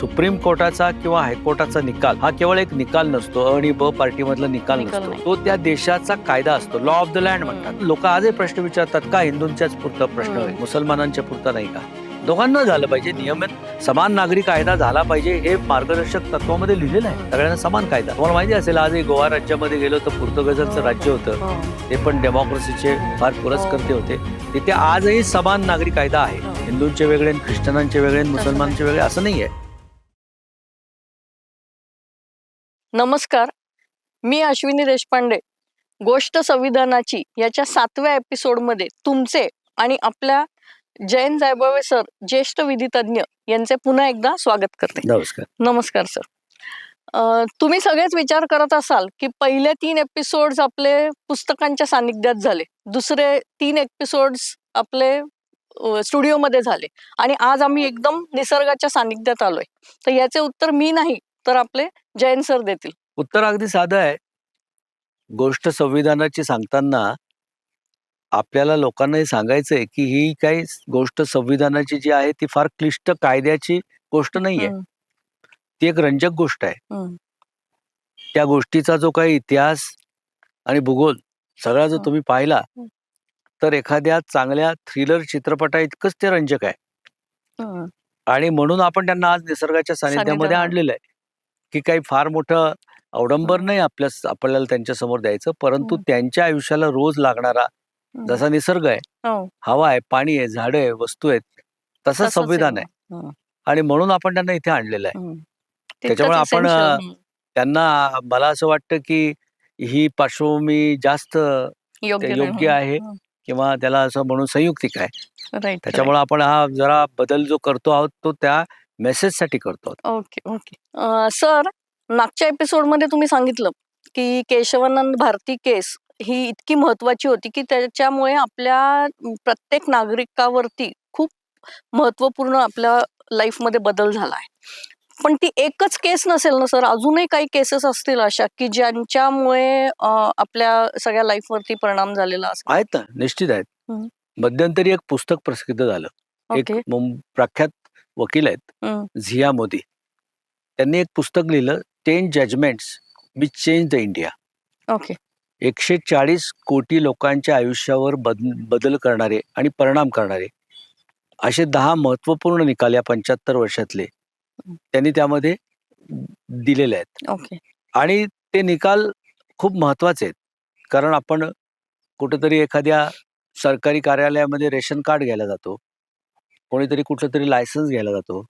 Supreme कोर्टाचा किंवा हायकोर्टाचा निकाल हा केवळ एक निकाल नसतो अ आणि ब पार्टीमधला निकाल नसतो. नाही. तो त्या देशाचा कायदा असतो लॉ ऑफ द लँड म्हणतात. लोक आजही प्रश्न विचारतात का हिंदूंच्याच पुरता प्रश्न आहे. मुसलमानांच्या पुरता नाही का? दोघांना झालं पाहिजे नियमित समान नागरी कायदा झाला पाहिजे हे मार्गदर्शक तत्वामध्ये लिहिलेलं आहे. सगळ्यांना समान कायदा. तुम्हाला माहिती असेल आजही गोवा राज्यामध्ये गेलो तर पोर्तुगीजांचं राज्य होतं हो. ते पण डेमोक्रेसीचे फार पुरस्कर्ते होते. तिथे आजही समान नागरी कायदा आहे. हो. हिंदूंचे वेगळे आणि ख्रिश्चनांचे वेगळे मुसलमानचे वेगळे असं नाहीये. नमस्कार. मी अश्विनी देशपांडे. गोष्ट संविधानाची याच्या सातव्या एपिसोडमध्ये तुमचे आणि आपल्या जयंत जायबवे सर ज्येष्ठ विधितज्ञ यांचे पुन्हा एकदा स्वागत करते. नमस्कार. नमस्कार सर. तुम्ही सगळेच विचार करत असाल की पहिले तीन एपिसोड्स आपले पुस्तकांच्या सानिध्यात झाले. दुसरे तीन एपिसोड्स आपले स्टुडिओमध्ये झाले. आणि आज आम्ही एकदम निसर्गाच्या सानिध्यात आलोय. तर याचे उत्तर मी नाही तर आपले जयंत सर देतील. उत्तर अगदी साधं आहे. गोष्ट संविधानाची सांगताना आपल्याला लोकांना हे सांगायचं आहे की ही काही गोष्ट संविधानाची जी आहे ती फार क्लिष्ट कायद्याची गोष्ट नाहीये. ती एक रंजक गोष्ट आहे. त्या गोष्टीचा जो काही इतिहास आणि भूगोल सगळा जर. तुम्ही पाहिला. तर एखाद्या चांगल्या थ्रिलर चित्रपटा इतकंच ते रंजक आहे. आणि म्हणून आपण त्यांना आज निसर्गाच्या सानिध्यामध्ये. आणलेलं आहे. की काही फार मोठं अवडंबर नाही आपल्या आपल्याला त्यांच्यासमोर द्यायचं परंतु हं. त्यांच्या आयुष्याला रोज लागणारा. जसा निसर्ग आहे हो, हवा आहे पाणी आहे झाडं आहे वस्तू आहेत तसं संविधान आहे हम्म, आणि म्हणून आपण त्यांना इथे आणलेलं आहे. त्याच्यामुळे आपण, त्यांना मला असं वाटतं की ही पार्श्वभूमी जास्त योग्य आहे. किंवा त्याला असं म्हणून संयुक्तिक आहे. त्याच्यामुळे आपण हा जरा बदल जो करतो आहोत तो त्या मेसेजसाठी करतो आहोत ओके ओके. सर मागच्या एपिसोडमध्ये तुम्ही सांगितलं की केशवानंद भारती केस ही इतकी महत्वाची होती की त्याच्यामुळे आपल्या प्रत्येक नागरिकावरती खूप महत्त्वपूर्ण आपल्या लाईफमध्ये बदल झाला आहे. पण ती एकच केस नसेल ना सर? अजूनही काही केसेस असतील अशा की ज्यांच्यामुळे आपल्या सगळ्या लाईफवरती परिणाम झालेला आहेत ना निश्चित आहेत. मध्यंतरी एक पुस्तक प्रसिद्ध झालं. एक प्रख्यात वकील आहेत. झिया मोदी. त्यांनी एक पुस्तक लिहिलं ten judgments which change the India. Okay. एकशे चाळीस कोटी लोकांच्या आयुष्यावर बद बदल करणारे आणि परिणाम करणारे असे दहा महत्त्वपूर्ण निकाल या पंच्याहत्तर वर्षातले. त्यांनी त्यामध्ये दिलेले आहेत. ओके. आणि ते निकाल खूप महत्त्वाचे आहेत. कारण आपण कुठेतरी एखाद्या सरकारी कार्यालयामध्ये रेशन कार्ड घ्यायला जातो. कोणीतरी कुठलं तरी लायसन्स घ्यायला जातो.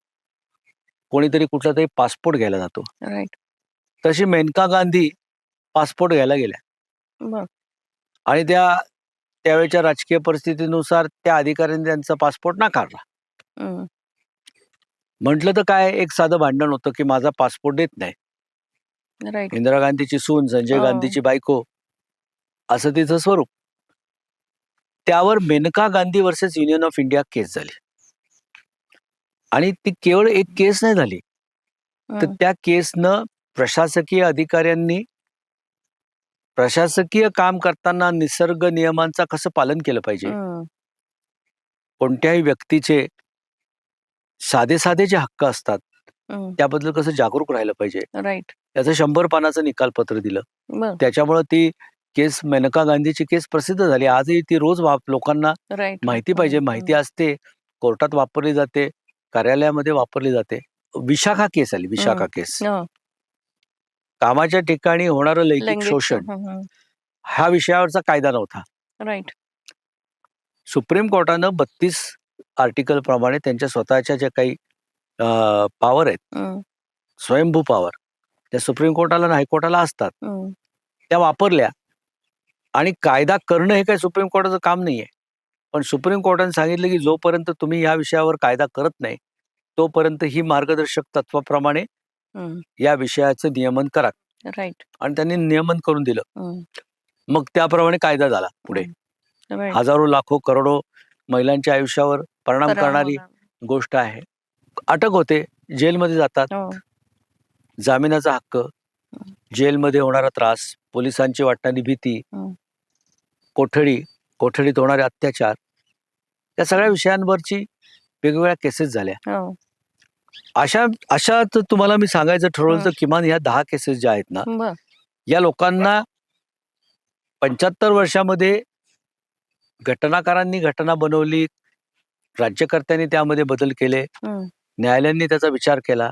कोणीतरी कुठला तरी पासपोर्ट घ्यायला जातो. राईट तशी मेनका गांधी पासपोर्ट घ्यायला गेल्या. आणि त्या त्यावेळच्या राजकीय परिस्थितीनुसार त्या अधिकाऱ्यांनी त्यांचा पासपोर्ट नाकारला. म्हटलं तर काय एक साधं भांडण होतं की माझा पासपोर्ट देत नाही. राईट इंदिरा गांधीची सून संजय हो. गांधीची बायको असं तिचं स्वरूप. त्यावर Maneka Gandhi versus union of India case झाली. आणि ती केवळ एक केस नाही झाली. तर हं, त्या केसनं प्रशासकीय अधिकाऱ्यांनी प्रशासकीय काम करताना निसर्ग नियमांचा कसं पालन केलं पाहिजे? हं, कोणत्याही व्यक्तीचे साधे साधे जे हक्क असतात. हं, त्याबद्दल कसं जागरूक राहिलं पाहिजे? राईट. याचं शंभर पानाचं निकालपत्र दिलं. बर. त्याच्यामुळे ती केस मेनका गांधीची केस प्रसिद्ध झाली. आजही ती रोज वाप- लोकांना राईट. माहिती पाहिजे. माहिती असते. कोर्टात वापरली जाते. कार्यालयामध्ये वापरली जाते. विशाखा केस आली विशाखा केस. कामाच्या ठिकाणी होणारं लैंगिक शोषण ह्या विषयावरचा कायदा नव्हता. राईट. सुप्रीम कोर्टानं बत्तीस आर्टिकल प्रमाणे त्यांच्या स्वतःच्या ज्या काही पॉवर आहेत स्वयंभू पॉवर त्या सुप्रीम कोर्टाला आणि हायकोर्टाला असतात. त्या वापरल्या आणि कायदा करणं हे काही सुप्रीम कोर्टाचं काम नाहीये. पण सुप्रीम कोर्टाने सांगितलं की जोपर्यंत तुम्ही या विषयावर कायदा करत नाही तोपर्यंत ही मार्गदर्शक तत्वाप्रमाणे या विषयाचं नियमन करा. राईट. आणि त्यांनी नियमन करून दिलं. मग त्याप्रमाणे कायदा झाला पुढे. राईट. हजारो लाखो करोडो महिलांच्या आयुष्यावर परिणाम करणारी गोष्ट आहे. अटक होते. जेलमध्ये जातात. हो, जामिनाचा हक्क. जेलमध्ये होणारा त्रास. पोलिसांची वाटणारी भीती. हं. कोठडी. कोठडीत होणारे अत्याचार या सगळ्या विषयांवरची वेगवेगळ्या केसेस झाल्या हो, अशा अशा त- तुम्हाला मी सांगायचं ठरवलं तर. किमान ह्या दहा केसेस ज्या आहेत ना या लोकांना पंच्याहत्तर वर्षामध्ये घटनाकारांनी घटना बनवली राज्यकर्त्यांनी त्यामध्ये बदल केले. न्यायालयांनी त्याचा विचार केला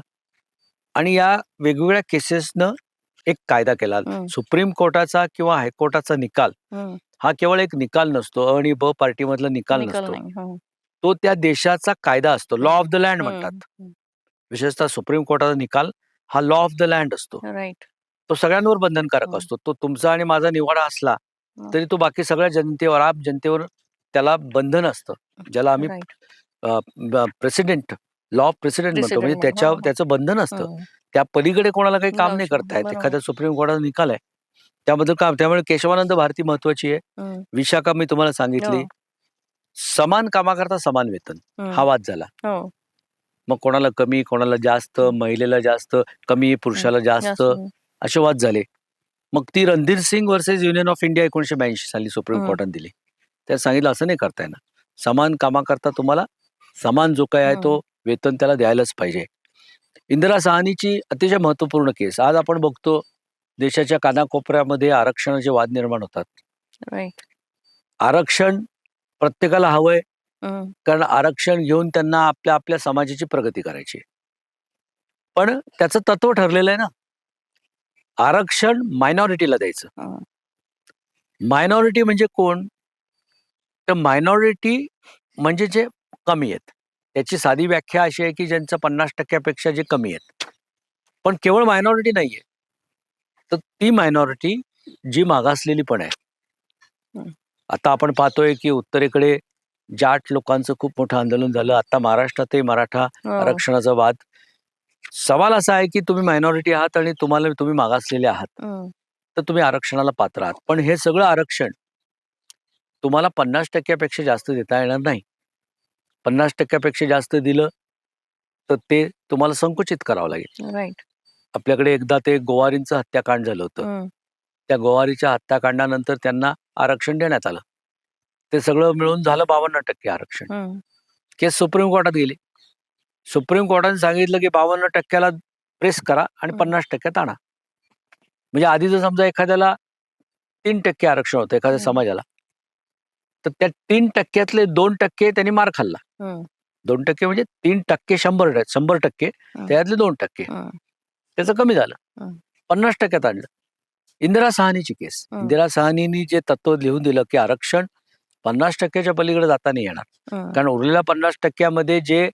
आणि या वेगवेगळ्या केसेसनं एक कायदा केला. सुप्रीम कोर्टाचा किंवा हायकोर्टाचा निकाल हं. केवळ एक निकाल नसतो अ आणि ब पार्टीमधला निकाल निकाल नसतो नाही हं. तो त्या देशाचा कायदा असतो लॉ ऑफ द लँड. म्हणतात विशेषतः सुप्रीम कोर्टाचा निकाल हा लॉ ऑफ द लँड असतो राईट तो सगळ्यांवर बंधनकारक हं. असतो तो तुमचा आणि माझा निवाडा असला हं. तरी तो बाकी सगळ्या जनतेवर आप जनतेवर त्याला बंधन असतं ज्याला आम्ही right precedent law of precedent म्हणतो म्हणजे त्याच्या. त्याचं बंधन असतं. त्या पलीकडे कोणाला काही काम नाही करता येत बरोबर. एखाद्या सुप्रीम कोर्टाचा निकाल आहे त्याबद्दल काम त्यामुळे केशवानंद भारती महत्वाची आहे. विशाखा मी तुम्हाला सांगितली हो. समान कामाकरता समान वेतन हं. हा वाद झाला हो. मग कोणाला कमी कोणाला जास्त. महिलेला जास्त कमी पुरुषाला जास्त जास्त. असे वाद झाले मग ती Randhir Singh versus union of India एकोणीशे ब्याऐंशी साली सुप्रीम हं. कोर्टाने दिली त्यात सांगितलं असं नाही करता येणार समान कामाकरता तुम्हाला समान जो काय आहे. तो वेतन त्याला द्यायलाच पाहिजे इंदिरा सहानीची अतिशय महत्त्वपूर्ण केस आज आपण बघतो देशाच्या कानाकोपऱ्यामध्ये आरक्षणाचे वाद निर्माण होतात. आरक्षण प्रत्येकाला हवंय. कारण आरक्षण घेऊन त्यांना आपल्या आपल्या समाजाची प्रगती करायची. पण त्याचं तत्व ठरलेलं आहे ना. आरक्षण मायनॉरिटीला द्यायचं. मायनॉरिटी म्हणजे कोण? तर मायनॉरिटी म्हणजे जे कमी आहेत. त्याची साधी व्याख्या अशी आहे की ज्यांचं पन्नास टक्क्यापेक्षा जे कमी आहेत. पण केवळ मायनॉरिटी नाहीये. तर ती मायनॉरिटी जी मागासलेली पण आहे. आता आपण पाहतोय की उत्तरेकडे जाट लोकांचं खूप मोठं आंदोलन झालं. आता महाराष्ट्रातही मराठा हो. आरक्षणाचा वाद. सवाल असा आहे की तुम्ही मायनॉरिटी आहात आणि तुम्हाला तुम्ही मागासलेले आहात. हं. तर तुम्ही आरक्षणाला पात्र आहात. पण हे सगळं आरक्षण तुम्हाला पन्नास टक्क्यापेक्षा जास्त देता येणार नाही. पन्नास टक्क्यापेक्षा जास्त दिलं तर ते तुम्हाला संकुचित करावं लागेल. राईट आपल्याकडे एकदा ते गोवारींचं हत्याकांड झालं होतं हं. त्या गोवारीच्या हत्याकांडानंतर त्यांना आरक्षण देण्यात आलं ते सगळं मिळून झालं बावन्न टक्के आरक्षण हं. केस सुप्रीम कोर्टात गेली सुप्रीम कोर्टाने सांगितलं की बावन्न टक्क्याला प्रेस करा आणि हं. पन्नास टक्क्यात आणा म्हणजे आधी जर समजा एखाद्याला तीन टक्के आरक्षण होतं एखाद्या हं. समाजाला तर त्या तीन टक्क्यातले दोन टक्के त्यांनी मार खाल्ला हं. दोन टक्के म्हणजे तीन टक्के शंभर शंभर टक्के हं. त्यातले दोन टक्के हं. त्याचं कमी झालं हं. पन्नास टक्क्यात आणलं इंदिरा सहानीची केस हं. इंदिरा सहानीनी जे तत्व लिहून दिलं की आरक्षण पन्नास टक्क्याच्या पलीकडे जाता नाही येणार हं. कारण उरलेल्या पन्नास टक्क्यामध्ये जे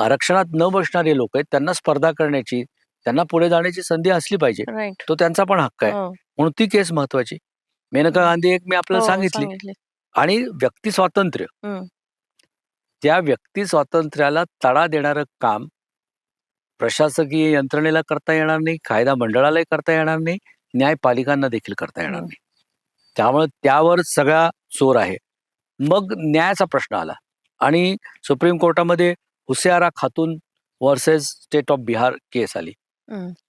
आरक्षणात न बसणारे लोक आहेत त्यांना स्पर्धा करण्याची त्यांना पुढे जाण्याची संधी असली पाहिजे तो त्यांचा पण हक्क आहे हो. म्हणून ती केस महत्वाची मेनका हं. गांधी एक मी आपल्याला हो, सांगितली सांगितले. आणि व्यक्ती स्वातंत्र्य हं. त्या व्यक्ती स्वातंत्र्याला तडा देणारं काम प्रशासकीय यंत्रणेला करता येणार नाही कायदा मंडळालाही करता येणार नाही न्यायपालिकांना देखील करता येणार. नाही त्यामुळे त्यावर सगळा जोर आहे मग न्यायाचा प्रश्न आला आणि सुप्रीम कोर्टामध्ये Hussainara Khatoon versus state of Bihar case आली.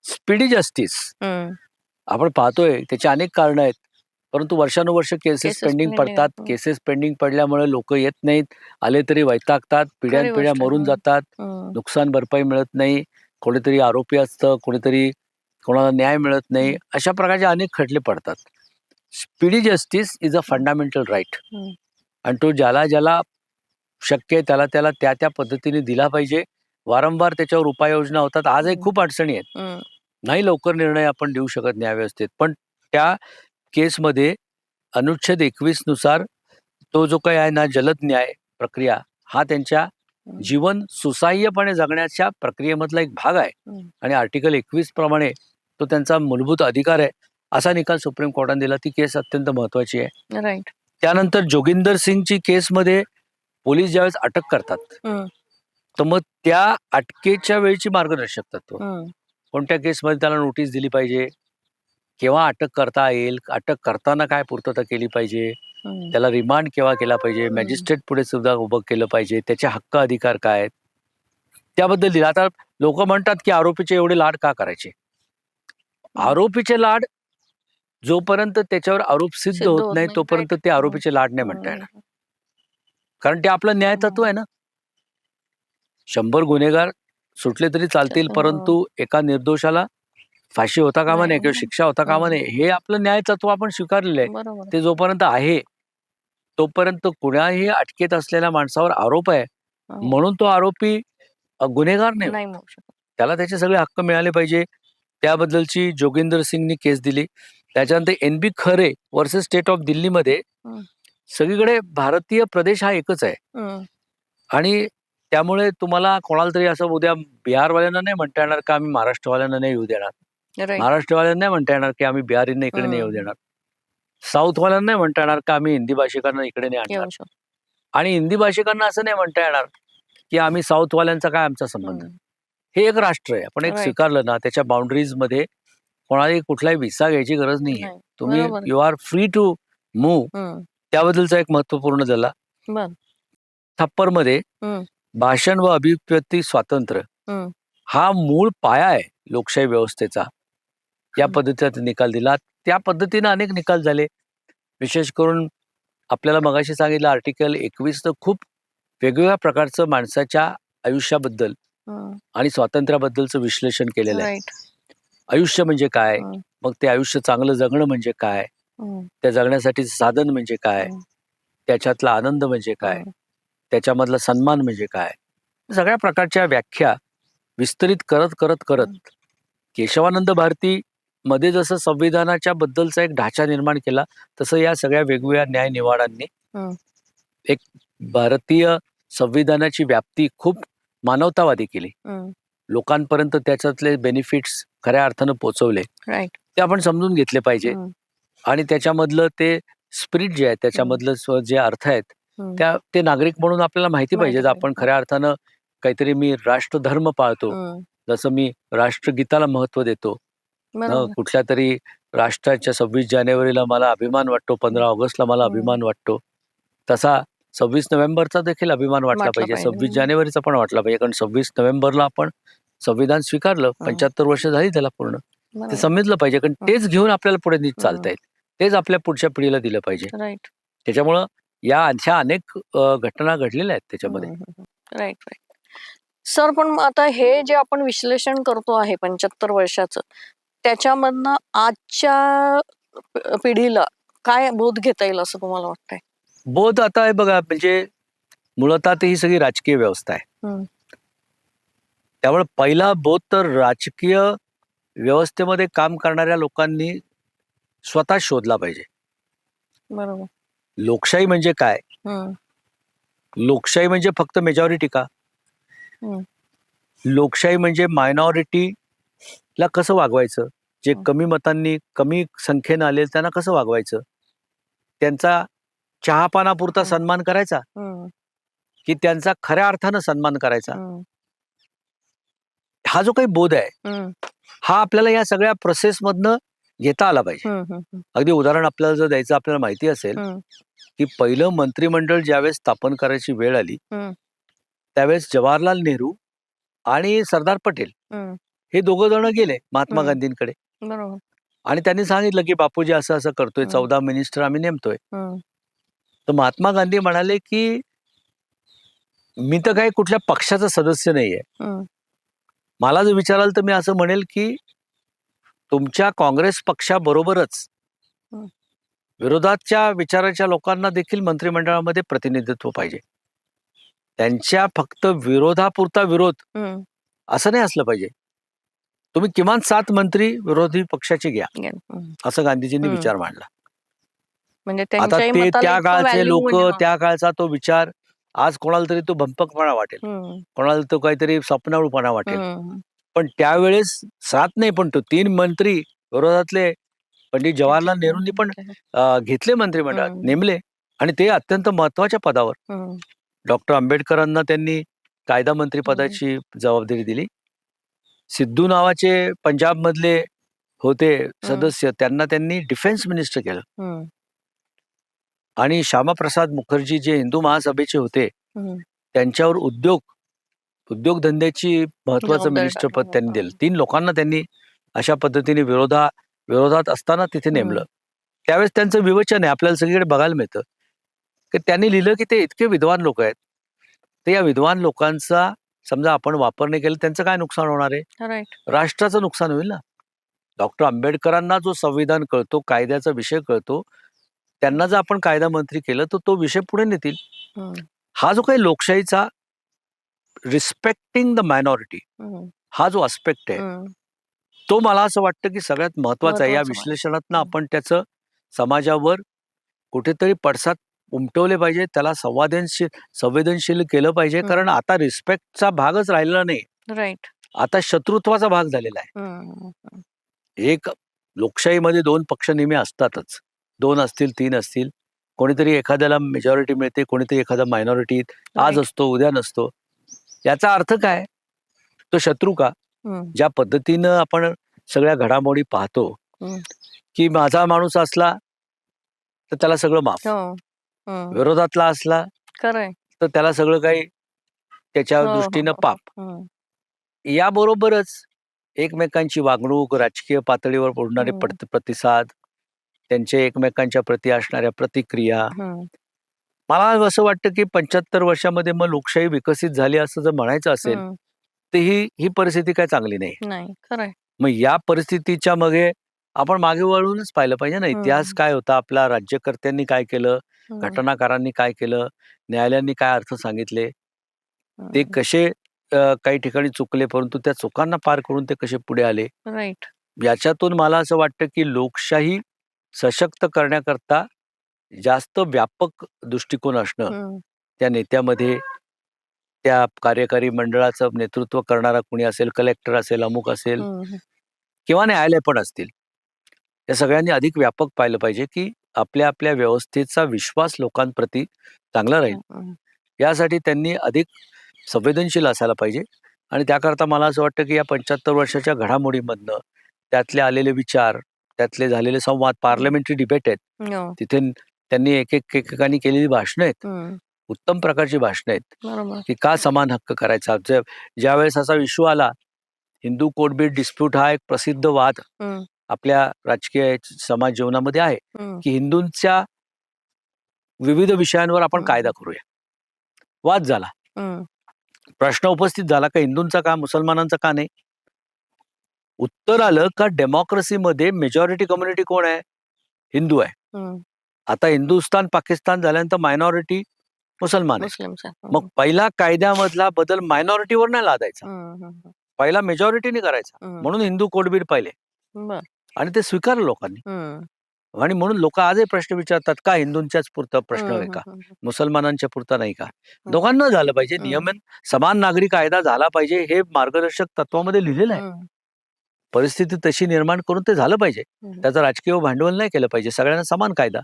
Speedy justice. आपण पाहतोय त्याची अनेक कारणं आहेत परंतु वर्षानुवर्ष केसेस पेंडिंग पडतात. केसेस पेंडिंग पडल्यामुळे लोक येत नाहीत आले तरी वैतागतात पिढ्यान पिढ्या. मरून हं. जातात हं. नुकसान भरपाई मिळत नाही कोणीतरी आरोपी असतं कोणीतरी कोणाला न्याय मिळत नाही हं. अशा प्रकारचे अनेक खटले पडतात speedy justice is a fundamental right hmm. आणि तो ज्याला ज्याला शक्य आहे त्याला त्याला त्या त्या पद्धतीने दिला पाहिजे वारंवार त्याच्यावर उपाययोजना होतात आजही हं. खूप अडचणी आहेत हं. नाही लवकर निर्णय आपण देऊ शकत न्यायव्यवस्थेत पण त्या केसमध्ये अनुच्छेद एकवीसनुसार तो जो काही आहे ना जलद न्याय प्रक्रिया हा त्यांच्या. जीवन सुसह्यपणे जगण्याच्या प्रक्रियेमधला एक भाग आहे. आणि आर्टिकल एकवीस प्रमाणे तो त्यांचा मूलभूत अधिकार आहे असा निकाल सुप्रीम कोर्टाने दिला ती केस अत्यंत महत्वाची आहे राईट त्यानंतर जोगिंदर सिंगची केसमध्ये पोलीस ज्यावेळेस अटक करतात. तर मग त्या अटकेच्या वेळची मार्गदर्शक तत्व. कोणत्या केसमध्ये त्याला नोटीस दिली पाहिजे केव्हा अटक करता येईल अटक करताना काय पूर्तता केली पाहिजे. त्याला रिमांड केव्हा केला पाहिजे? मॅजिस्ट्रेट पुढे सुद्धा उभं केलं पाहिजे. त्याचे हक्क अधिकार काय आहेत? त्याबद्दल दिलं. आता लोक म्हणतात की आरोपीचे एवढे लाड का करायचे? आरोपीचे लाड जोपर्यंत त्याच्यावर आरोप सिद्ध होत नाही तोपर्यंत. ते आरोपीचे लाड नाही म्हणता येणार. कारण ते आपलं न्याय तत्व आहे ना? शंभर गुन्हेगार सुटले तरी चालतील हो. परंतु एका निर्दोषाला फाशी होता कामा नाही, नये किंवा. शिक्षा होता कामा नये हे आपलं न्याय तत्व आपण स्वीकारलेलं आहे. बरोबर. ते जोपर्यंत आहे तोपर्यंत कुणाही अटकेत असलेल्या माणसावर आरोप आहे. हो. म्हणून तो आरोपी अ, गुन्हेगार नाही. नाही म्हणू शकत. त्याला त्याचे सगळे हक्क मिळाले पाहिजे. त्याबद्दलची जोगिंदर सिंगनी केस दिली. त्याच्यानंतर एन बी खरे वर्सेस स्टेट ऑफ दिल्लीमध्ये हं. सगळीकडे भारतीय प्रदेश हा एकच आहे. आणि त्यामुळे तुम्हाला कोणाला तरी असं उद्या बिहारवाल्यांना नाही म्हणता येणार का आम्ही महाराष्ट्रवाल्यांना नाही येऊ देणार. महाराष्ट्रवाल्यांना नाही म्हणता येणार की आम्ही बिहारींना इकडे नाही येऊ. देणार साऊथवाल्यांना नाही म्हणता येणार का आम्ही हिंदी भाषिकांना इकडे नाही आणणार. आणि हिंदी भाषिकांना असं नाही म्हणता येणार की आम्ही साऊथवाल्यांचा काय आमचा संबंध हे एक राष्ट्र आहे आपण एक. स्वीकारलं ना त्याच्या बाउंड्रीजमध्ये कोणालाही कुठलाही विसा घ्यायची गरज नाही. तुम्ही बरोबर. You are free to move त्याबद्दलचा एक महत्त्वपूर्ण झाला. थप्परमध्ये. भाषण व अभिव्यक्ती स्वातंत्र्य. हा मूळ पाया आहे लोकशाही व्यवस्थेचा या. पद्धतीचा निकाल दिला त्या पद्धतीने अनेक निकाल झाले विशेष करून आपल्याला मगाशी सांगितलं आर्टिकल एकवीस तर खूप वेगवेगळ्या प्रकारचं माणसाच्या आयुष्याबद्दल आणि स्वातंत्र्याबद्दलचं विश्लेषण केलेलं आहे. आयुष्य म्हणजे काय. मग ते आयुष्य चांगलं जगणं म्हणजे काय त्या जगण्यासाठी साधन म्हणजे काय. त्याच्यातला आनंद म्हणजे काय. त्याच्यामधला सन्मान म्हणजे काय सगळ्या प्रकारच्या व्याख्या विस्तरित करत करत करत केशवानंद भारती मध्ये जसं संविधानाच्या बद्दलचा एक ढाचा निर्माण केला तसं या सगळ्या वेगवेगळ्या न्याय निवाडांनी. एक भारतीय संविधानाची व्याप्ती खूप मानवतावादी केली. लोकांपर्यंत त्याच्यातले बेनिफिट्स खऱ्या अर्थानं पोहोचवले. ते आपण समजून घेतले पाहिजे. आणि त्याच्यामधलं ते स्पिरिट जे आहे त्याच्यामधलं जे अर्थ आहेत. त्या ते नागरिक म्हणून आपल्याला माहिती पाहिजे. आपण. खऱ्या अर्थानं काहीतरी मी राष्ट्रधर्म पाळतो. जसं मी राष्ट्रगीताला महत्त्व देतो. अं, बरोबर. कुठल्या तरी राष्ट्राच्या सव्वीस जानेवारीला मला अभिमान वाटतो पंधरा ऑगस्टला मला. अभिमान वाटतो तसा सव्वीस नोव्हेंबरचा देखील अभिमान वाटला वाटला पाहिजे पाहिजे. सव्वीस जानेवारीचा पण वाटला पाहिजे कारण सव्वीस नोव्हेंबरला आपण संविधान स्वीकारलं पंच्याहत्तर वर्ष झाली त्याला पूर्ण ते बरोबर. समजलं पाहिजे कारण. तेच घेऊन आपल्याला पुढे नीट. चालता येईल तेच आपल्या पुढच्या पिढीला दिलं पाहिजे Right. त्याच्यामुळं या अशा अनेक अ, घटना घडलेल्या आहेत त्याच्यामध्ये राईट राईट सर पण मग आता हे जे आपण विश्लेषण करतो आहे पंच्याहत्तर वर्षाचं त्याच्यामधनं आजच्या पिढीला काय बोध घेता येईल असं तुम्हाला वाटतंय? बोध आता आहे बघा म्हणजे मुळतः ते ही सगळी राजकीय व्यवस्था आहे. त्यामुळे पहिला बोध तर राजकीय व्यवस्थेमध्ये काम करणाऱ्या लोकांनी स्वतः शोधला पाहिजे. बरोबर. लोकशाही म्हणजे काय? लोकशाही म्हणजे फक्त मेजॉरिटी का. लोकशाही म्हणजे मायनॉरिटीला कसं वागवायचं? जे हं. कमी मतांनी कमी संख्येनं आले त्यांना कसं वागवायचं? त्यांचा चहापानापुरता हं. सन्मान करायचा? हम्म, की त्यांचा खऱ्या अर्थानं सन्मान करायचा? हा. जो काही बोध आहे हा. आपल्याला या सगळ्या प्रोसेस मधनं घेता आला पाहिजे. अगदी उदाहरण आपल्याला जर द्यायचं आपल्याला माहिती असेल की पहिलं मंत्रिमंडळ ज्यावेळेस स्थापन करायची वेळ आली. त्यावेळेस जवाहरलाल नेहरू आणि सरदार पटेल हे. दोघं जण गेले महात्मा. गांधींकडे. बरोबर. आणि त्यांनी सांगितलं की बापूजी असं असं करतोय. चौदा मिनिस्टर आम्ही नेमतोय. हम्म, तर महात्मा गांधी म्हणाले की मी तर काही कुठल्या पक्षाचा सदस्य नाहीये. हम्म, मला जर विचाराल तर मी असं म्हणेल की तुमच्या काँग्रेस पक्षाबरोबरच हं. विरोधाच्या विचाराच्या लोकांना देखील मंत्रिमंडळामध्ये प्रतिनिधित्व पाहिजे. त्यांच्या फक्त विरोधापुरता विरोध हम्म. असं नाही असलं पाहिजे. तुम्ही किमान सात मंत्री विरोधी पक्षाचे घ्या. असं गांधीजींनी. विचार मांडला. म्हणजे आता ते त्या काळचे लोक म्हणजे त्या काळचा तो विचार आज कोणाला तरी तो भंपकपणा वाटेल. कोणाला तो काहीतरी स्वप्नाळूपणा वाटेल. पण त्यावेळेस सात नाही पण तो तीन मंत्री विरोधातले पंडित जवाहरलाल नेहरूंनी पण घेतले मंत्रिमंडळात. नेमले. आणि ते अत्यंत महत्त्वाच्या पदावर. डॉक्टर आंबेडकरांना त्यांनी कायदा मंत्री पदाची जबाबदारी दिली. सिद्धू नावाचे पंजाब मधले होते सदस्य त्यांना त्यांनी डिफेन्स मिनिस्टर केलं. आणि श्यामाप्रसाद मुखर्जी जे हिंदू महासभेचे होते. त्यांच्यावर उद्योग उद्योगधंद्याची महत्वाचं जबाबदारी मिनिस्टर पद टाकली. त्यांनी हा. दिलं. तीन लोकांना त्यांनी अशा पद्धतीने विरोधा विरोधात असताना तिथे नेमलं. त्यावेळेस त्यांचं विवेचन आहे आपल्याला सगळीकडे बघायला मिळतं. की त्यांनी लिहिलं की ते इतके विद्वान लोक आहेत. ते या विद्वान लोकांचा समजा आपण वापर नाही केलं त्यांचं काय नुकसान होणार आहे? राईट. राष्ट्राचं नुकसान होईल ना? डॉक्टर आंबेडकरांना जो संविधान कळतो कायद्याचा विषय कळतो त्यांना जर आपण कायदा मंत्री केलं तर तो विषय पुढे नेतील. हा. जो काही लोकशाहीचा रिस्पेक्टिंग द मायनॉरिटी हा. जो अस्पेक्ट आहे तो मला असं वाटतं की सगळ्यात महत्त्वाचा आहे. या हम्म. आपण त्याचं समाजावर कुठेतरी पडसाद उमटवले पाहिजे त्याला संवादनशील संवेदनशील केलं पाहिजे. कारण आता रिस्पेक्टचा भागच राहिलेला नाही. राईट. आता शत्रुत्वाचा भाग झालेला आहे. एक लोकशाहीमध्ये दोन पक्ष नेहमी असतातच. दोन असतील तीन असतील. कोणीतरी एखाद्याला मेजॉरिटी मिळते कोणीतरी एखादा मायनॉरिटी आज असतो उद्या नसतो. याचा अर्थ काय? तो शत्रू का? ज्या पद्धतीनं आपण सगळ्या घडामोडी पाहतो. की माझा माणूस असला तर त्याला सगळं माफ. हो. विरोधातला असला खरंय तर त्याला सगळं काही त्याच्या हो, हो, दृष्टीनं हो. पाप हम्म. याबरोबरच एकमेकांची वागणूक राजकीय पातळीवर पडणारे. प्रति- प्रतिसाद त्यांचे एकमेकांच्या प्रती असणाऱ्या प्रतिक्रिया. मला असं वाटतं की पंच्याहत्तर वर्षामध्ये मग लोकशाही विकसित झाली असं जर म्हणायचं असेल. तर ही ही परिस्थिती काय चांगली नाही नाही खरंय मग या परिस्थितीच्या मागे आपण मागे वळूनच पाहिलं पाहिजे ना इतिहास. काय होता आपला राज्यकर्त्यांनी काय केलं हम्म. घटनाकारांनी काय केलं न्यायालयांनी काय अर्थ सांगितले ते हम्म. कसे अ, काही ठिकाणी चुकले परंतु त्या चुकांना पार करून ते कसे पुढे आले राईट याच्यातून मला असं वाटतं की लोकशाही सशक्त करण्याकरता जास्त व्यापक दृष्टिकोन असणं हम्म. त्या नेत्यामध्ये त्या कार्यकारी मंडळाचं नेतृत्व करणारा कोणी असेल कलेक्टर असेल अमुक असेल हम्म. किंवा न्यायालय पण असतील या सगळ्यांनी अधिक व्यापक पाहिलं पाहिजे की आपल्या आपल्या व्यवस्थेचा विश्वास लोकांप्रती चांगला राहील हम्म. यासाठी त्यांनी अधिक संवेदनशील असायला पाहिजे आणि त्याकरता मला असं वाटतं की या पंच्याहत्तर वर्षाच्या घडामोडीमधनं त्यातले आलेले विचार त्यातले झालेले संवाद पार्लमेंटरी डिबेट आहेत हो. तिथे त्यांनी एक एक एकेकानी केलेली भाषणं आहेत. उत्तम प्रकारची भाषणं आहेत की का समान हक्क करायचा ज्या ज्यावेळेस असा इश्यू आला हिंदू कोडबीट डिस्प्यूट हा एक प्रसिद्ध वाद. आपल्या राजकीय समाज जीवनामध्ये आहे हम्म. की हिंदूंच्या विविध विषयांवर आपण. कायदा करूया वाद झाला हम्म. प्रश्न उपस्थित झाला का हिंदूंचा का मुसलमानांचा का नाही उत्तर आलं का डेमोक्रेसीमध्ये मेजॉरिटी कम्युनिटी कोण आहे हिंदू आहे हम्म. आता हिंदुस्थान पाकिस्तान झाल्यानंतर मायनॉरिटी मुसलमान आहे. मग पहिला कायद्यामधला बदल मायनॉरिटीवर नाही लादायचा हम्म. हम्म. पहिला मेजॉरिटीने करायचा हम्म. म्हणून हिंदू कोडबीर पाहिले बर आणि ते स्वीकारलं लोकांनी हम्म. आणि म्हणून लोक आजही प्रश्न विचारतात का हिंदूंच्याच पुरता प्रश्न आहे. का हम्म. मुसलमानांच्या पुरता नाही का दोघांना झालं पाहिजे हम्म. नियमन समान नागरी कायदा झाला पाहिजे हे मार्गदर्शक तत्वामध्ये लिहिलेलं आहे हम्म. परिस्थिती तशी निर्माण करून ते झालं पाहिजे हम्म. त्याचं राजकीय भांडवल नाही केलं पाहिजे सगळ्यांना समान कायदा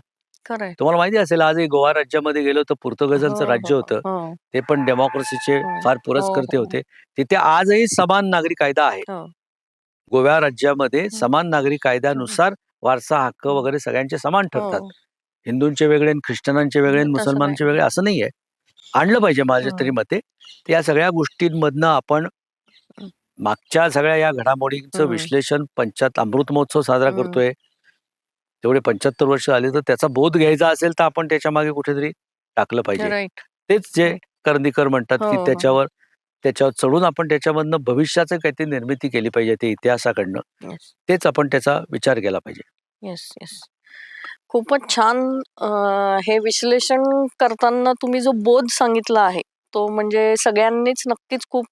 खरंय तुम्हाला माहिती असेल आजही गोवा राज्यामध्ये गेलो तर पोर्तुगीजांचं हो, राज्य हो, होतं हो. ते पण डेमोक्रेसीचे हो. फार पुरस्कर्ते हो. होते तिथे आजही समान नागरी कायदा आहे हो. गोव्या राज्यामध्ये समान नागरी कायद्यानुसार वारसा हक्क. वगैरे सगळ्यांचे समान ठरतात हो. हिंदूंचे वेगळे आणि ख्रिश्चनांचे वेगळे मुसलमानांचे नाही. वेगळे असं नाहीये आणलं पाहिजे माझ्या. तरी मते या सगळ्या गोष्टींमधनं आपण. मागच्या सगळ्या या घडामोडींचं. विश्लेषण पंचायत अमृत महोत्सव साजरा. करतोय तेवढे पंच्याहत्तर वर्ष आले तर त्याचा बोध घ्यायचा असेल तर आपण त्याच्यामागे कुठेतरी टाकलं पाहिजे तेच जे. करंदीकर म्हणतात हो, की हो. त्याच्यावर त्याच्यावर चढून आपण त्याच्यामधनं भविष्याचं काहीतरी निर्मिती केली पाहिजे ते इतिहासाकडनं. येस तेच आपण त्याचा विचार केला पाहिजे. येस येस खूपच छान अं, हे विश्लेषण करताना तुम्ही जो बोध सांगितला आहे तो म्हणजे सगळ्यांनीच नक्कीच खूप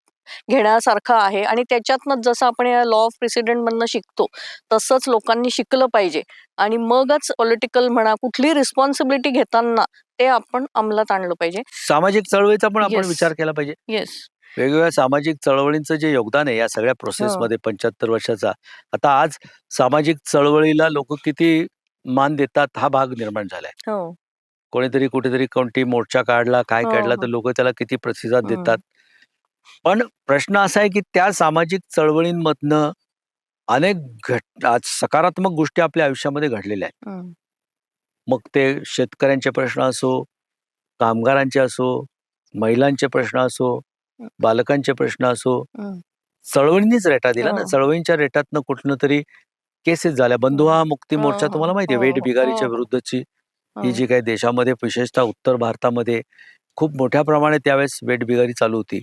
घेण्यासारखा आहे आणि त्याच्यातनं जसं आपण या लॉ ऑफ प्रेसिडेंट मधनं शिकतो तसंच लोकांनी शिकलं पाहिजे आणि मगच पॉलिटिकल म्हणा कुठली रिस्पॉन्सिबिलिटी घेताना ते आपण अंमलात आणलं पाहिजे. सामाजिक चळवळीचा पण आपण Yes. विचार केला पाहिजे. येस वेगवेगळ्या सामाजिक चळवळींचं जे योगदान आहे या सगळ्या प्रोसेसमध्ये पंच्याहत्तर वर्षाचा आता आज सामाजिक चळवळीला लोक किती मान देतात हा भाग निर्माण झालाय हो कोणीतरी कुठेतरी कोणती मोर्चा काढला काय हो, काढला हो. तर लोक त्याला किती प्रतिसाद हम्म. देतात पण प्रश्न असा आहे की त्या सामाजिक चळवळींमधनं अनेक घट आज सकारात्मक गोष्टी आपल्या आयुष्यामध्ये घडलेल्या आहेत हम्म. मग ते शेतकऱ्यांचे प्रश्न असो कामगारांचे असो महिलांचे प्रश्न असो हं. बालकांचे प्रश्न असो हं. चळवळींनीच रेटा दिला ना. हो. चळवळींच्या रेटातनं कुठनं तरी केसेस झाल्या. बंधुहा मुक्ती मोर्चा हो, तुम्हाला माहिती आहे हो, वेट बिगारीच्या हो. विरुद्धची ही. जी काही देशामध्ये विशेषतः उत्तर भारतामध्ये खूप मोठ्या प्रमाणात त्यावेळेस वेट बिगारी चालू होती.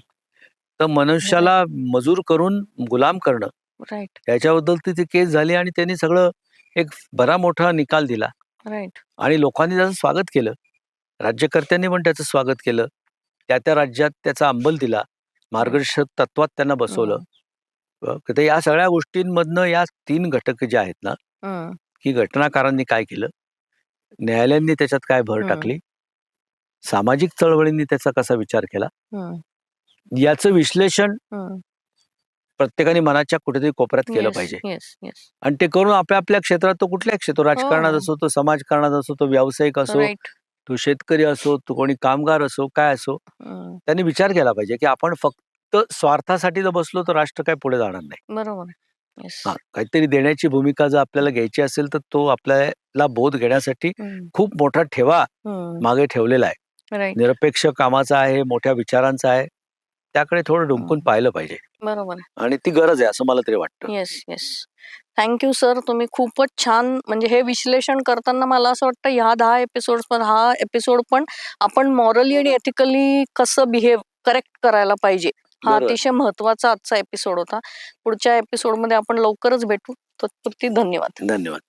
तर मनुष्याला मजूर करून गुलाम करणं राईट. याच्याबद्दल ती ती केस झाली आणि त्यांनी सगळं एक बरा मोठा निकाल दिला. राईट. आणि लोकांनी त्याचं स्वागत केलं. राज्यकर्त्यांनी पण त्याचं स्वागत केलं. त्या त्या राज्यात त्याचा अंमल दिला. मार्गदर्शक तत्वात त्यांना बसवलं. तर या सगळ्या गोष्टींमधनं या तीन घटक जे आहेत ना की घटनाकारांनी काय केलं? न्यायालयांनी त्याच्यात काय भर. टाकली? सामाजिक चळवळींनी त्याचा कसा विचार केला? याचं विश्लेषण. प्रत्येकाने मनाच्या कुठेतरी कोपऱ्यात केलं पाहिजे. आणि ते करून आपल्या आपल्या क्षेत्रात तो कुठल्याही क्षेत्र राजकारणात हो. असो तो समाजकारणात असो तो व्यावसायिक असो. तो शेतकरी असो तो कोणी कामगार असो काय असो हम्म, त्यांनी विचार केला पाहिजे की आपण फक्त स्वार्थासाठी जर बसलो तर राष्ट्र काय पुढे जाणार नाही बरोबर. Yes. हा काहीतरी देण्याची भूमिका जर आपल्याला घ्यायची असेल तर तो आपल्याला बोध घेण्यासाठी हम्म, खूप मोठा ठेवा हम्म. मागे ठेवलेला आहे Right. निरपेक्ष कामाचा आहे मोठ्या विचारांचा आहे त्याकडे थोडं डुंकून हम्म. पाहिलं पाहिजे बरोबर. आणि ती गरज आहे असं मला तरी वाटतं येस येस थँक्यू सर तुम्ही खूपच छान म्हणजे हे विश्लेषण करताना मला असं वाटतं ह्या दहा एपिसोड पण हा एपिसोड पण आपण मॉरली आणि एथिकली कसं बिहेव करेक्ट करायला पाहिजे. हा. अतिशय महत्त्वाचा आजचा एपिसोड होता. पुढच्या एपिसोडमध्ये आपण लवकरच भेटू. तत्पुरती धन्यवाद. धन्यवाद.